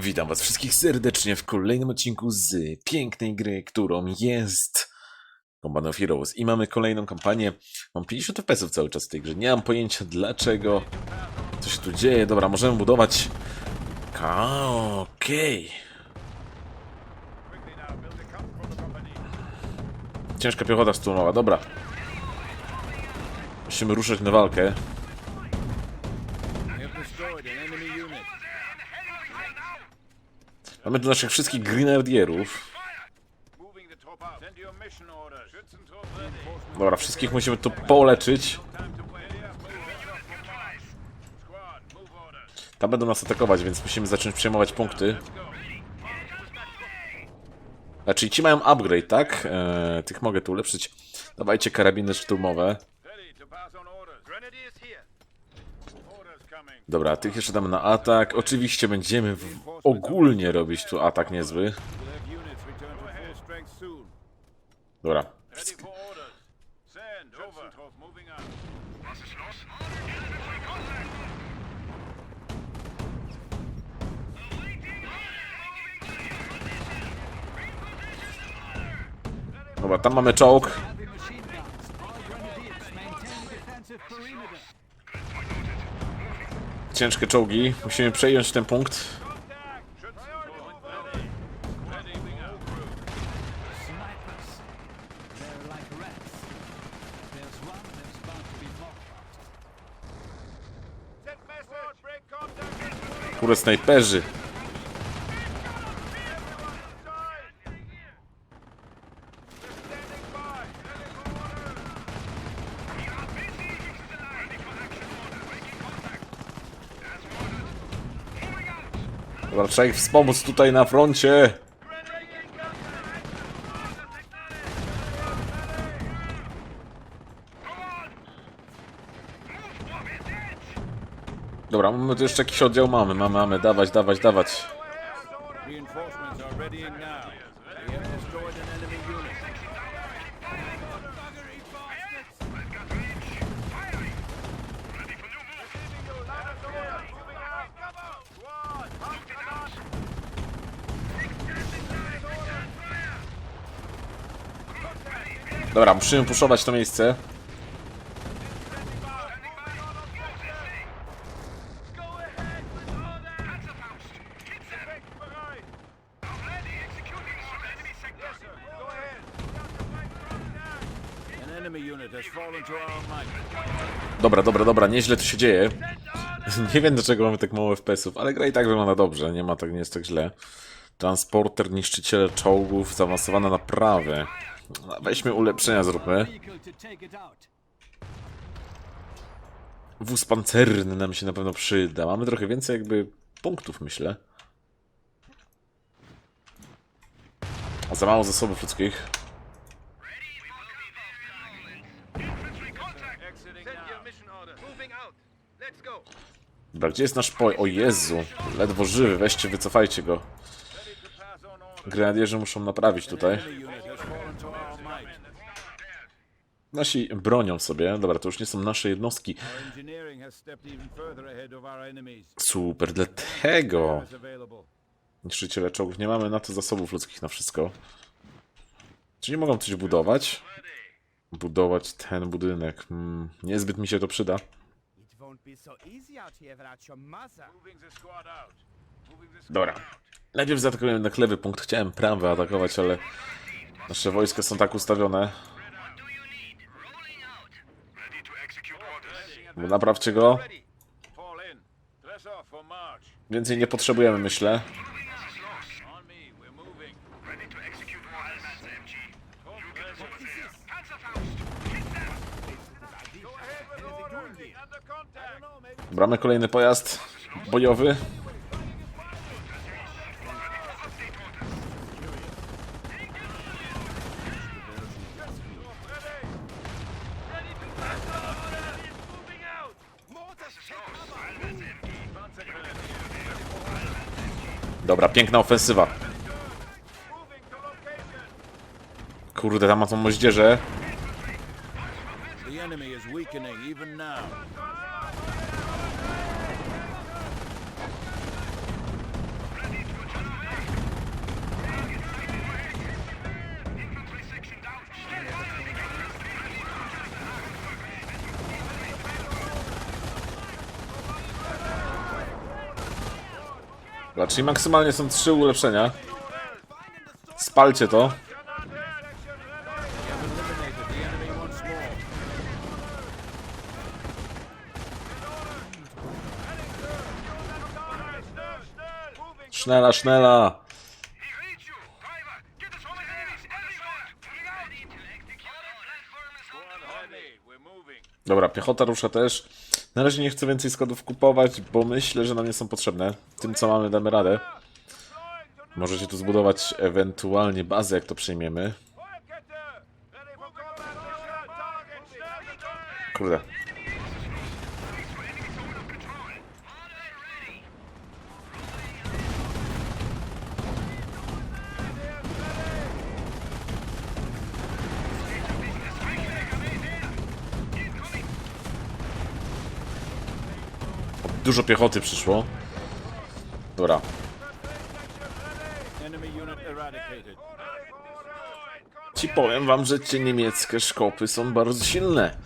Witam was wszystkich serdecznie w kolejnym odcinku z pięknej gry, którą jest Combat of Heroes. I mamy kolejną kampanię. Mam 50 FPS cały czas w tej grze. Nie mam pojęcia dlaczego. Co się tu dzieje. Dobra, możemy budować... Okej. Ciężka piechota szturmowa, dobra. Musimy ruszać na walkę. We have destroyed an enemy unit. Mamy tu naszych wszystkich grenadierów. Dobra, wszystkich musimy tu poleczyć. Tam będą nas atakować, więc musimy zacząć przejmować punkty. Znaczy ci mają upgrade, tak? Eee, tych mogę tu ulepszyć. Dawajcie karabiny szturmowe. Ready to pass on orders. Grenadiers here. Orders coming. Dobra, tych jeszcze damy na atak. Oczywiście będziemy ogólnie robić tu atak niezły. Dobra. Dobra, tam mamy czołg. Ciężkie czołgi. Musimy przejąć ten punkt. Schützentrupp ready. Ready wing out. Snipers. They're like rats. There's one that's bound to be more. Send message. Break contact. Kurde, snajperzy. Trzeba ich wspomóc tutaj na froncie. Dobra, mamy tu jeszcze jakiś oddział mamy, mamy, mamy, dawać, dawać, dawać. We have destroyed an enemy unit. Dobra, musimy puszować to miejsce. Dobra, dobra, dobra, nieźle to się dzieje. Nie wiem dlaczego mamy tak mało FPS-ów, ale gra i tak wygląda dobrze, nie ma tak, nie jest tak źle. Transporter, niszczyciele czołgów, zaawansowane naprawy. Weźmy ulepszenia, zróbmy. Wóz pancerny nam się na pewno przyda. Mamy trochę więcej jakby punktów, myślę. A za mało zasobów ludzkich. Dobra, gdzie jest nasz poj? O Jezu, ledwo żywy, weźcie, wycofajcie go. Grenadierzy muszą naprawić tutaj. Enemy unit has fallen to our might. Nasi bronią sobie. Dobra, to już nie są nasze jednostki. Super, dlatego. Niszczyciele czołgów. Nie mamy na to zasobów ludzkich na wszystko. Czy nie mogą coś budować? Budować ten budynek. Hmm, niezbyt mi się to przyda. Dobra. Najpierw zaatakujemy na lewy punkt. Chciałem prawy atakować, ale nasze wojska są tak ustawione. Naprawcie go. Więcej nie potrzebujemy, myślę. Bramy kolejny pojazd bojowy. Moving out. Dobra, piękna ofensywa. Kurde, tam ma tą now. czyli maksymalnie są trzy ulepszenia. Spalcie to. Sznela, sznela. Dobra, piechota rusza też. Na razie nie chcę więcej składów kupować, bo myślę, że nam nie są potrzebne. Tym co mamy damy radę. Możecie tu zbudować ewentualnie bazę, jak to przyjmiemy. Kurde. Dużo piechoty przyszło. Dobra. Ci powiem wam, że ci niemieckie szkopy są bardzo silne.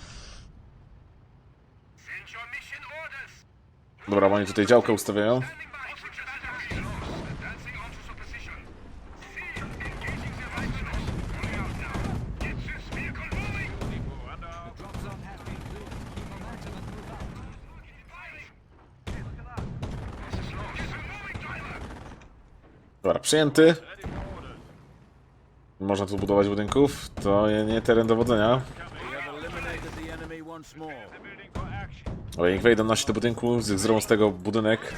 Dobra, oni tutaj działkę ustawiają. Standing by! Advancing onto the position. Engaging the rifles. Moving out now. Get this vehicle moving! The drop zone has been cleared. Keep momentum and move out. This is lost. Get her moving, driver! Dobra, przyjęty. Można tu budować budynków. To nie, teren dowodzenia. Ale jak wejdą nasi do budynku, zrobią z tego budynek.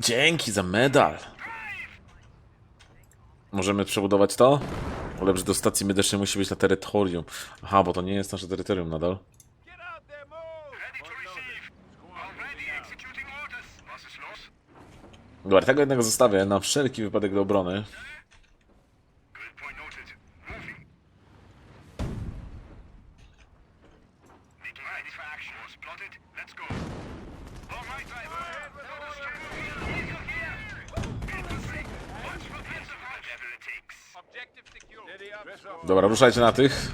Dzięki za medal. Możemy przebudować to? Że do stacji medycznej musi być na terytorium. Aha, bo to nie jest nasze terytorium nadal. Dobra, tego jednego zostawię na wszelki wypadek do obrony. Good point noted. Moving. Making ready for action. Spotted. Let's go. All right, driver. Whatever it takes. Objective secure. Ready up. Dress up. Dobra, ruszajcie na tych.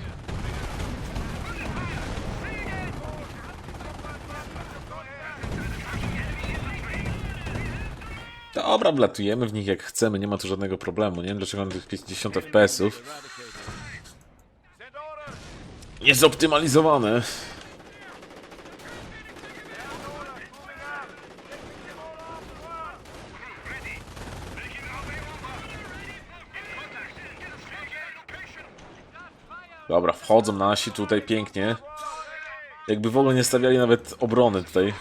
Dobra, wlatujemy w nich jak chcemy, nie ma tu żadnego problemu. Nie wiem dlaczego na tych 50 FPS-ów. Niezoptymalizowane. Dobra, wchodzą nasi tutaj pięknie. Jakby w ogóle nie stawiali nawet obrony tutaj.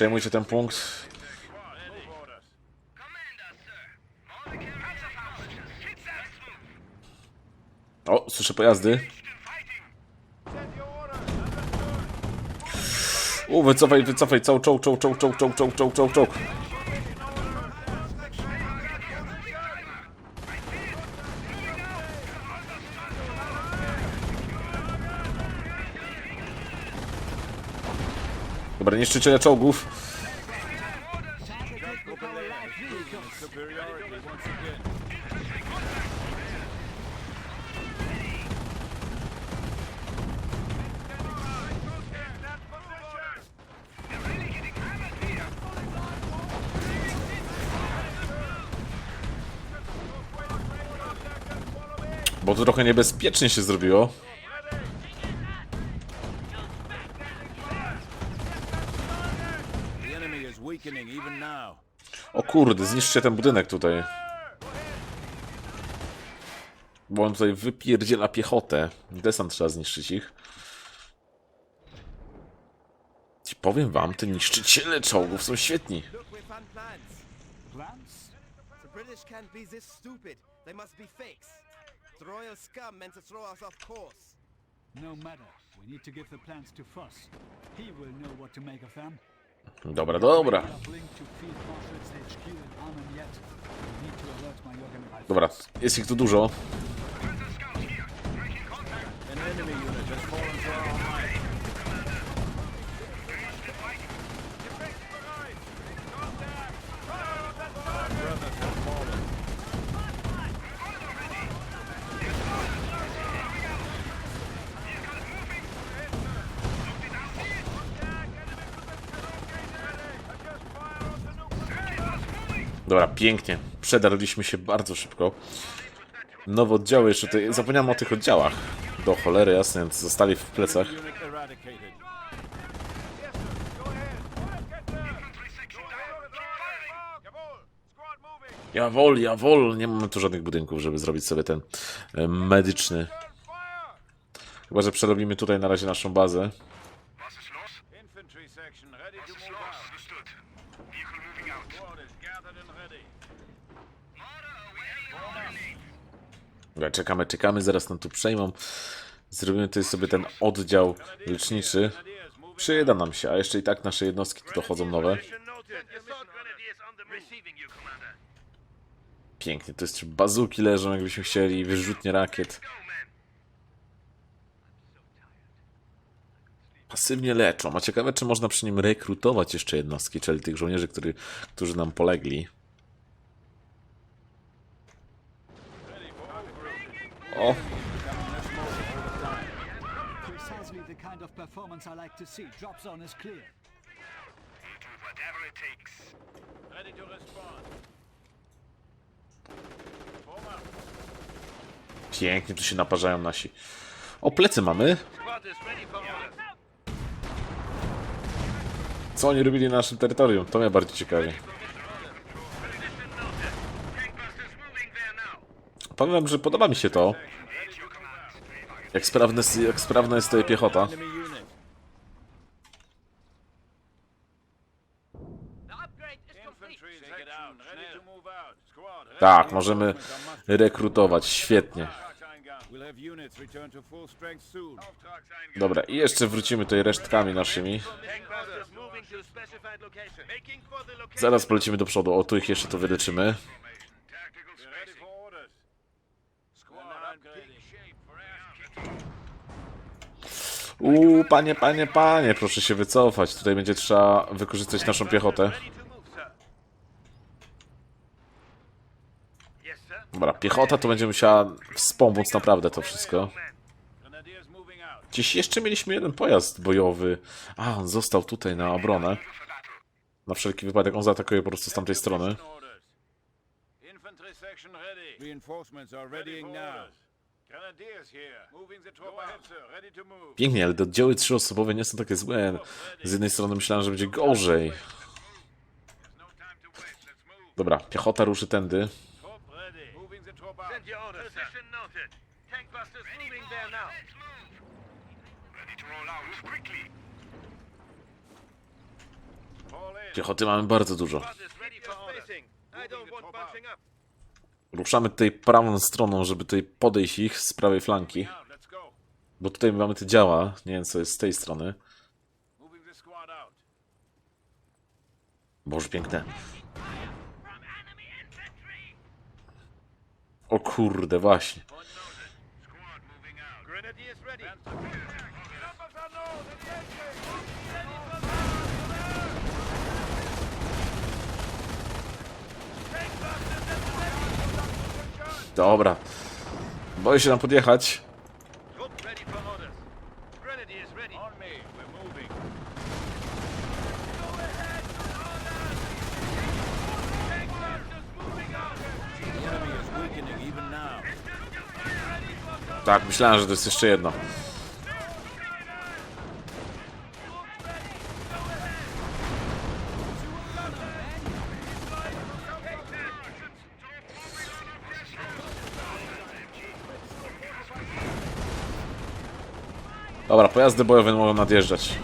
Przejmujcie ten punkt. O, słyszę pojazdy. U, wycofaj, wycofaj, czoł, czoł, czoł, czoł, czoł, czoł, czoł, czoł, czoł, niszczyciele czołgów. Bo to trochę niebezpiecznie się zrobiło. The enemy is weakening even now. O kurde, zniszczcie ten budynek tutaj. Bo on tutaj wypierdziela piechotę. Desant trzeba zniszczyć ich. Powiem wam, te niszczyciele czołgów są świetni. Look, we found plans. Plans? The British can't be this stupid. They must be fakes. The royal scum meant to throw us off course. No matter. We need to give the plans to Voss. He will know what to make of them. Dobra, dobra. Dobra, jest ich tu dużo. Dobra, pięknie. Przedarliśmy się bardzo szybko. Nowe oddziały jeszcze tutaj. Zapomniałem o tych oddziałach. Do cholery jasne, zostali w plecach. Jawol, jawol. Nie mamy tu żadnych budynków, żeby zrobić sobie ten e, medyczny. Chyba, że przerobimy tutaj na razie naszą bazę. Dobra, czekamy, czekamy, zaraz nam tu przejmą. Zrobimy tutaj sobie ten oddział leczniczy. Przyda nam się, a jeszcze i tak nasze jednostki tu dochodzą nowe. Pięknie, to jeszcze bazuki leżą, jakbyśmy chcieli, wyrzutnie rakiet. Pasywnie leczą, a ciekawe, czy można przy nim rekrutować jeszcze jednostki, czyli tych żołnierzy, który, którzy nam polegli. O, Precisely the kind of performance I like to see. Drop zone is clear. Do whatever it takes. ready to respond. Pięknie tu się naparzają nasi. O, plecy mamy. Co oni robili na naszym terytorium? To mnie bardziej ciekawi. Powiem że podoba mi się to, jak, sprawne, jak sprawna jest tutaj piechota. Tak, możemy rekrutować, świetnie. Dobra, i jeszcze wrócimy tutaj resztkami naszymi. Zaraz polecimy do przodu. O, tu ich jeszcze to wyleczymy. Uuu, panie, panie, panie, proszę się wycofać. Tutaj będzie trzeba wykorzystać naszą piechotę. Dobra, piechota to będzie musiała wspomóc naprawdę to wszystko. Gdzieś jeszcze mieliśmy jeden pojazd bojowy. A, on został tutaj na obronę. Na wszelki wypadek on zaatakuje po prostu z tamtej strony. Reinforcements are readying now. Pięknie, ale te oddziały trzyosobowe nie są takie złe. Z jednej strony myślałem, że będzie gorzej. Dobra, piechota ruszy tędy. Piechoty mamy bardzo dużo. Ruszamy tutaj prawą stroną, żeby tutaj podejść ich z prawej flanki. Bo tutaj mamy te działa. Nie wiem, co jest z tej strony. Boże, piękne. O kurde, właśnie. Numbers are known. In the entry. Dobra. Boję się tam podjechać. Troops ready for orders. Grenadiers ready. On me. We're moving. The enemy is weakening even now. Tak, myślałem, że to jest jeszcze jedno. Dobra, pojazdy bojowe mogą nadjeżdżać.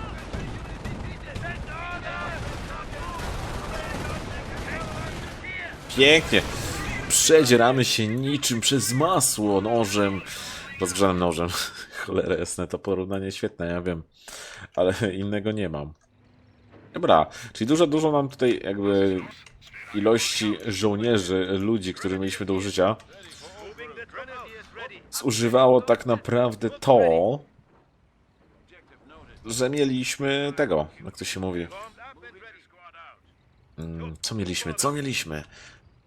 Pięknie. Przedzieramy się niczym przez masło nożem. Rozgrzanym nożem. Cholera jasne, to porównanie świetne, ja wiem. Ale innego nie mam. Dobra, czyli dużo, dużo nam tutaj jakby ilości żołnierzy, ludzi, których mieliśmy do użycia, zużywało tak naprawdę to. Że mieliśmy tego, jak to się mówi. Mm, Co mieliśmy? Co mieliśmy?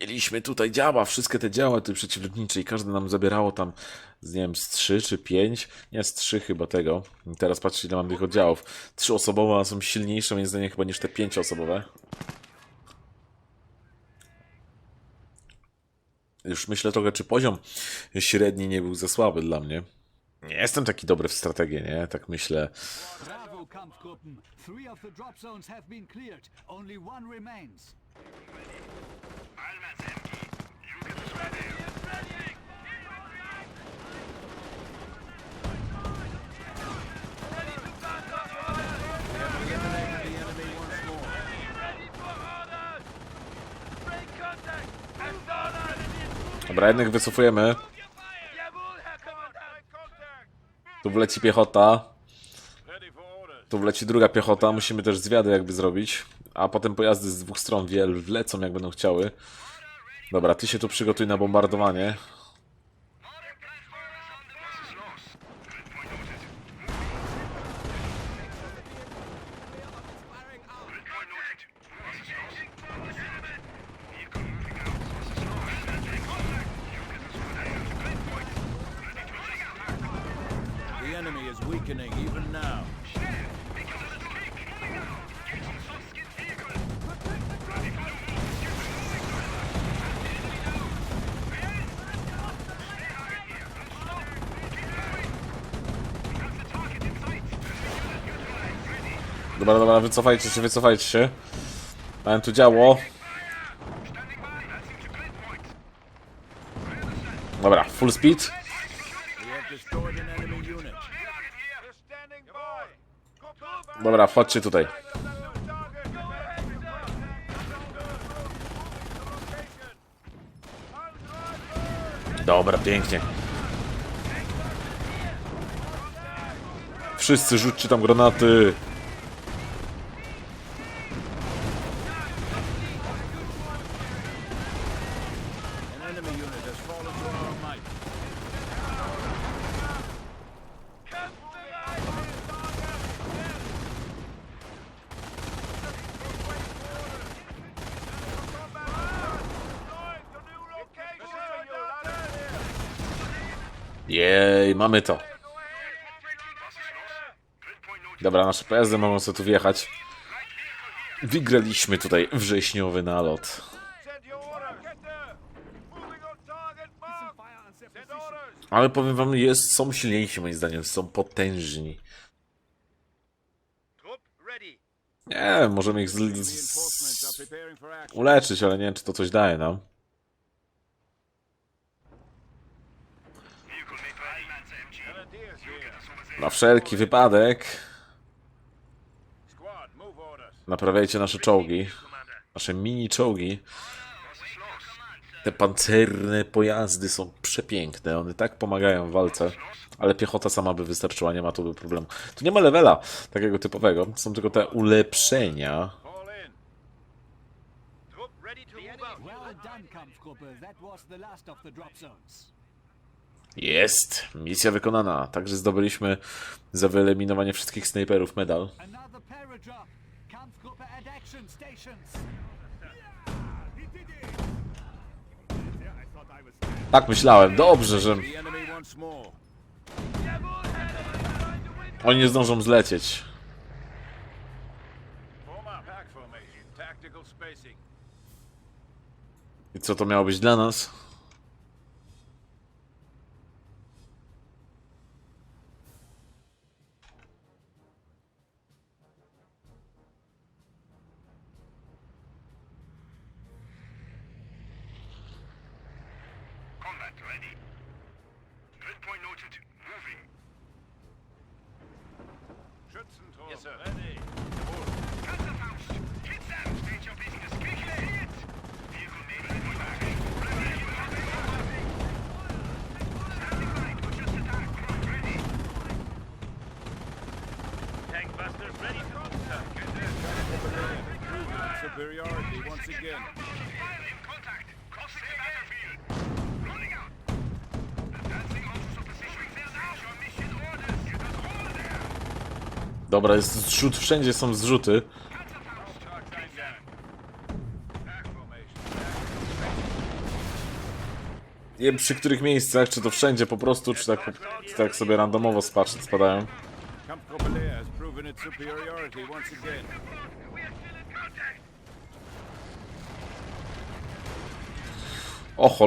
Mieliśmy tutaj działa, wszystkie te działa te przeciwlotnicze i każde nam zabierało tam, z, nie wiem, z 3 czy 5, nie z 3 chyba tego. I teraz patrzcie ile mam tych oddziałów. Trzy osobowe a są silniejsze moim zdaniem chyba niż te pięcioosobowe. Już myślę trochę, czy poziom średni nie był za słaby dla mnie. Nie jestem taki dobry w strategię, nie? Tak myślę. Bravo, Kampfgruppen. Three Tu wleci piechota. Tu wleci druga piechota. Musimy też zwiady jakby zrobić. A potem pojazdy z dwóch stron wiel wlecą jak będą chciały. Dobra, ty się tu przygotuj na bombardowanie. The enemy is weakening even now. Dobra, dobra, wycofajcie się, wycofajcie się. Mamy tu działo. Dobra, full speed. We have destroyed an enemy unit. They're standing by. Dobra, wchodźcie tutaj. Dobra, pięknie. Wszyscy rzućcie tam granaty. Mamy to. Dobra, nasze pojazdy mogą sobie tu wjechać. Wygraliśmy tutaj wrześniowy nalot. Ale powiem wam, jest, są silniejsi moim zdaniem, są potężni. Nie, możemy ich z, z, uleczyć, ale nie wiem, czy to coś daje nam. Na wszelki wypadek naprawiajcie nasze czołgi, nasze mini czołgi. Te pancerne pojazdy są przepiękne, one tak pomagają w walce, ale piechota sama by wystarczyła, nie ma tu problemu. Tu nie ma levela takiego typowego, są tylko te ulepszenia. Well done, Kampfgruppe. That was the last of the drop zones. Jest! Misja wykonana. Także zdobyliśmy za wyeliminowanie wszystkich snajperów medal. Tak myślałem, dobrze, że oni nie zdążą zlecieć. I co to miało być dla nas? Dobra, jest zrzut, wszędzie są zrzuty. Nie wiem przy których miejscach, czy to wszędzie po prostu, czy tak, czy tak sobie randomowo spacz, spadają. Kampfgruppe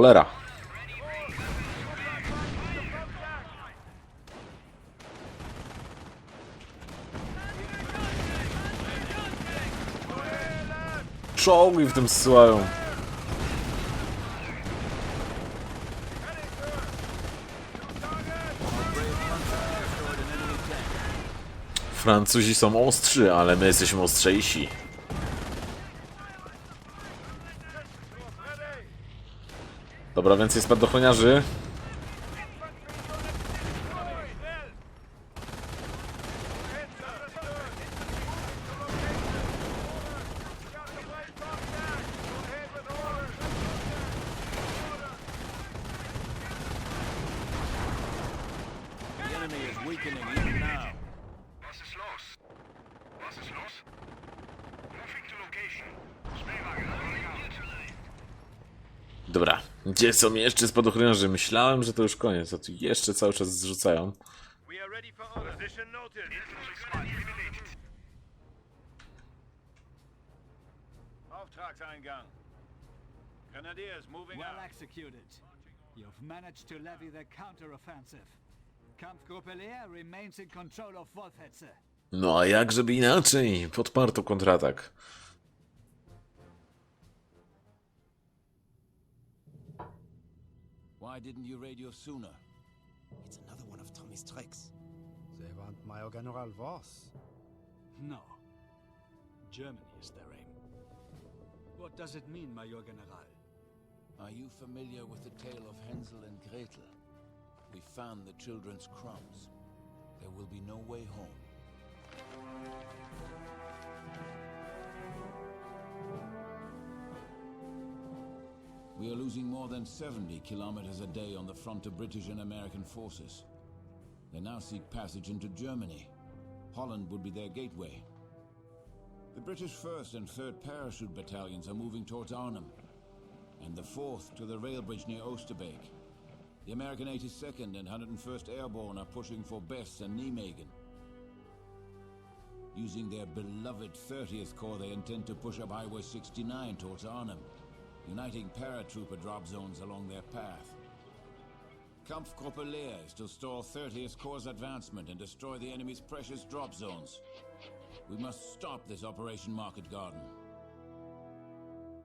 Leer czołgi w tym strzelają. Francuzi są ostrzy, ale my jesteśmy ostrzejsi. Dobra, więcej spadochroniarzy. The enemy is weakening even now. Was ist los? Was ist los? Moving to location. Spähwagen rolling out. Dobra, gdzie są jeszcze spadochroniarze? Myślałem, że to już koniec, a tu jeszcze cały czas zrzucają. Grenadiers moving Well out. executed. You've managed to levy the counter-offensive. Kampfgruppe Leer remains in control of Wolfhetze. No a jak żeby inaczej? Podparto kontratak. Why didn't you radio sooner? It's another one of Tommy's tricks. They want Major General Voss. No. Germany is their aim. What does it mean, Major General? Are you familiar with the tale of Hansel and Gretel? We found the children's crumbs. There will be no way home. We are losing more than 70 kilometers a day on the front of British and American forces. They now seek passage into Germany. Holland would be their gateway. The British 1st and 3rd Parachute Battalions are moving towards Arnhem, and the 4th to the rail bridge near Oosterbeek. The American 82nd and 101st Airborne are pushing for Bess and Nijmegen. Using their beloved 30th Corps, they intend to push up Highway 69 towards Arnhem, uniting paratrooper drop zones along their path. Kampfgruppe Leer is to stall 30th Corps' advancement and destroy the enemy's precious drop zones. We must stop this Operation Market Garden.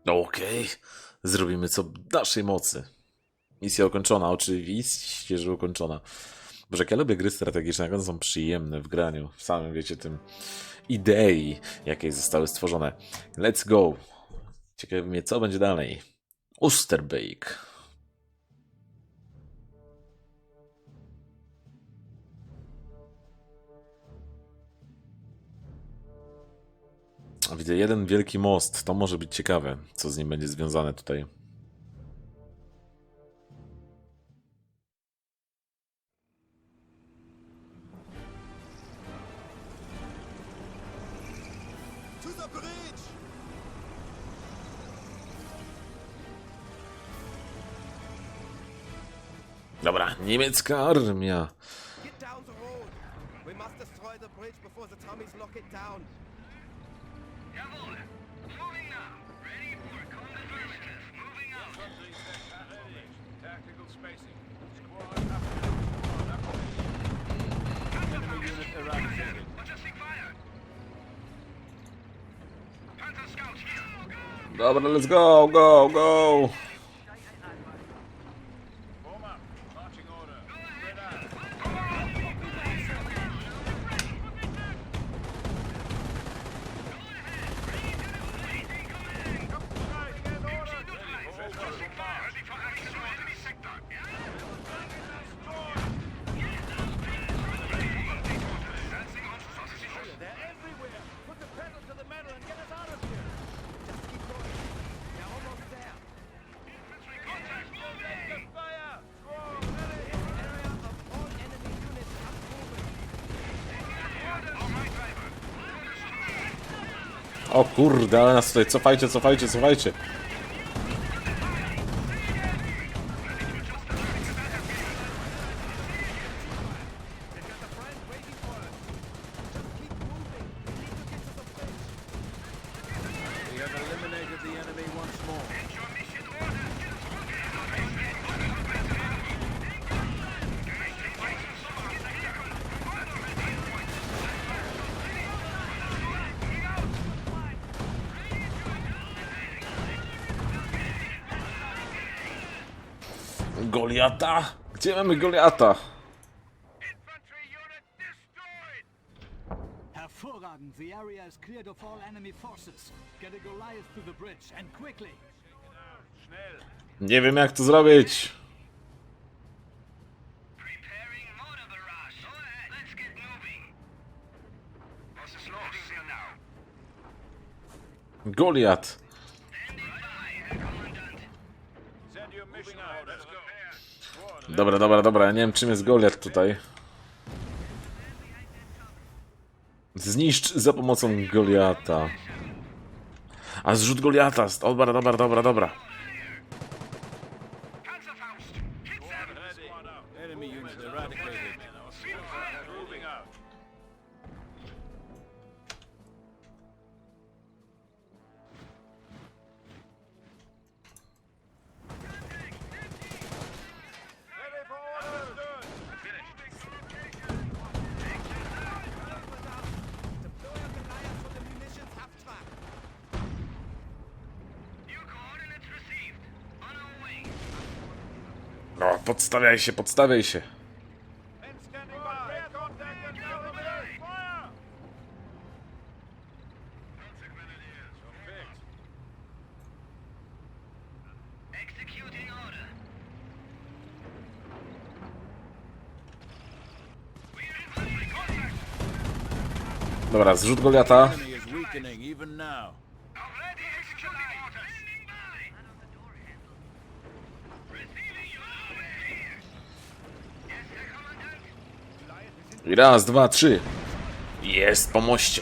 Okej, zrobimy co w naszej mocy. Misja ukończona, oczywiście, że ukończona. Boże, jak ja lubię gry strategiczne, jak one są przyjemne w graniu, w samym, wiecie, tym idei, jakie zostały stworzone. Let's go! Ciekawi mnie, co będzie dalej. Oosterbeek. Widzę jeden wielki most. To może być ciekawe, co z nim będzie związane tutaj. Scout here. Dobra, let's go, go, go. Form up. Marching order. Spread out. Adjusting fire. Ready for action on enemy sector. Advancing on to position. They're everywhere. Put the pedal to the metal and get us out of here. Just keep going. They're almost there. Infantry contact. Moving. Fire. Squad ready. Area of all enemy units up moving. All right, driver. O kurde, ale nas tutaj, cofajcie, cofajcie, cofajcie. They've got the friend waiting for us. Just keep moving. We need to get to the bridge. We have eliminated the enemy once more. Your mission orders. Goliata? Gdzie mamy Goliata? Hervorragend. The area is cleared of all enemy forces. Get a Goliath to the bridge, and quickly. Schnell. Nie wiem jak to zrobić. Preparing Dobra, dobra, dobra, ja nie wiem czym jest Goliat tutaj. Zniszcz za pomocą Goliata. A zrzut Goliata. Dobra, dobra, dobra, dobra. Podstawiaj się, podstawiaj się. Men standing by. I raz, dwa, trzy. Jest po moście.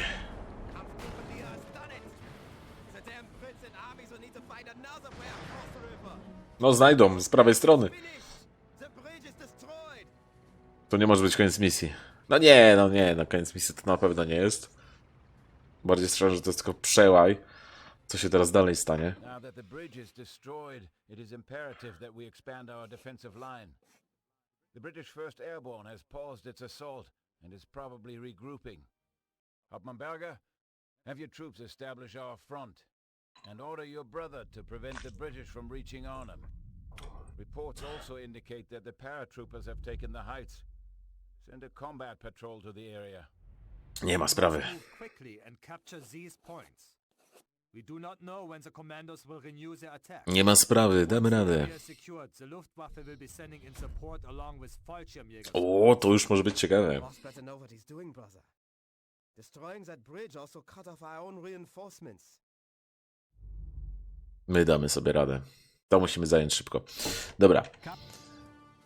No znajdą, z prawej strony. To nie może być koniec misji. No nie, no nie, no koniec misji to na pewno nie jest. Bardziej strzelam, że to jest tylko przełaj. Co się teraz dalej stanie? Now that the bridge is destroyed, it is imperative that we expand our defensive line. The British 1st Airborne has paused its assault and is probably regrouping. Hauptmann Berger, have your troops establish our front and order your brother to prevent the British from reaching Arnhem. Reports also indicate that the paratroopers have taken the heights. Send a combat patrol to the area. Nie ma sprawy. quickly and capture these points. Nie ma sprawy, damy radę. Area secured, the Luftwaffe will be sending in support along with Fallschirmjägers. O, to już może być ciekawe. Boss better know what he's doing, brother. Destroying that bridge also cut off our own reinforcements. My damy sobie radę. To musimy zająć szybko. Dobra.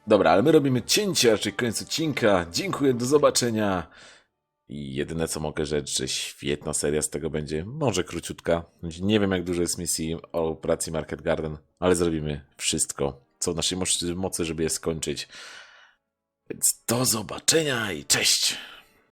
Dobra, ale my robimy cięcie, raczej koniec odcinka. Dziękuję, do zobaczenia. I jedyne co mogę rzec, że świetna seria z tego będzie. Może króciutka. Nie wiem jak dużo jest misji o operacji Market Garden, ale zrobimy wszystko, co w naszej mocy, żeby je skończyć. Więc do zobaczenia i cześć!